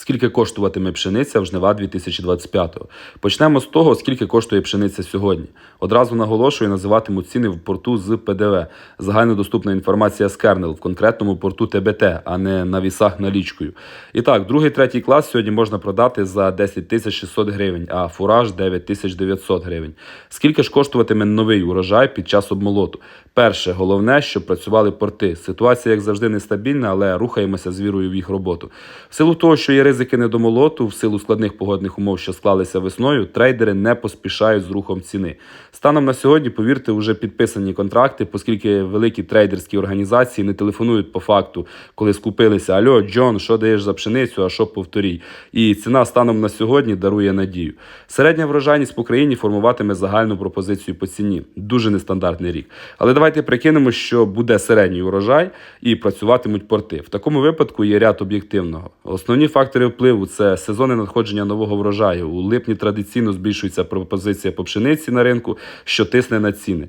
Скільки коштуватиме пшениця в жнива 2025-го? Почнемо з того, скільки коштує пшениця сьогодні. Одразу наголошую, називатиму ціни в порту з ПДВ. Загальнодоступна інформація з Кернел в конкретному порту ТБТ, а не на вісах налічкою. І так, другий, третій клас сьогодні можна продати за 10 тисяч 600 гривень, а фураж 9 тисяч 900 гривень. Скільки ж коштуватиме новий урожай під час обмолоту? Перше, головне, щоб працювали порти. Ситуація, як завжди, нестабільна, але рухаємося з вірою в їх роботу. В силу того, що є ризики недомолоту, в силу складних погодних умов, що склалися весною, трейдери не поспішають з рухом ціни. Станом на сьогодні, повірте, вже підписані контракти, оскільки великі трейдерські організації не телефонують по факту, коли скупилися Альо, Джон, що даєш за пшеницю, а що повторій. І ціна станом на сьогодні дарує надію. Середня врожайність по країні формуватиме загальну пропозицію по ціні. Дуже нестандартний рік. Але давайте прикинемо, що буде середній урожай і працюватимуть порти. В такому випадку є ряд об'єктивного. Основні фактори впливу це сезони надходження нового врожаю. У липні традиційно збільшується пропозиція по пшениці на ринку, що тисне на ціни.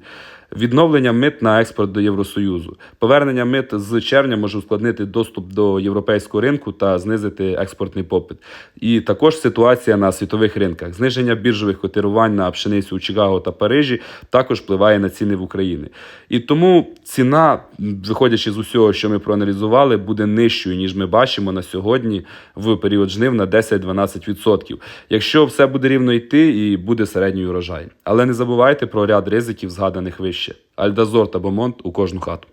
Відновлення мит на експорт до Євросоюзу. Повернення мит з червня може ускладнити доступ до європейського ринку та знизити експортний попит. І також ситуація на світових ринках. Зниження біржових котирувань на пшеницю у Чикаго та Парижі також впливає на ціни в Україні. І тому ціна, виходячи з усього, що ми проаналізували, буде нижчою, ніж ми бачимо на сьогодні в період жнив на 10-12%. Якщо все буде рівно йти і буде середній урожай. Але не забувайте про ряд ризиків, згаданих вище. Альдазор та Бомонт у кожну хату.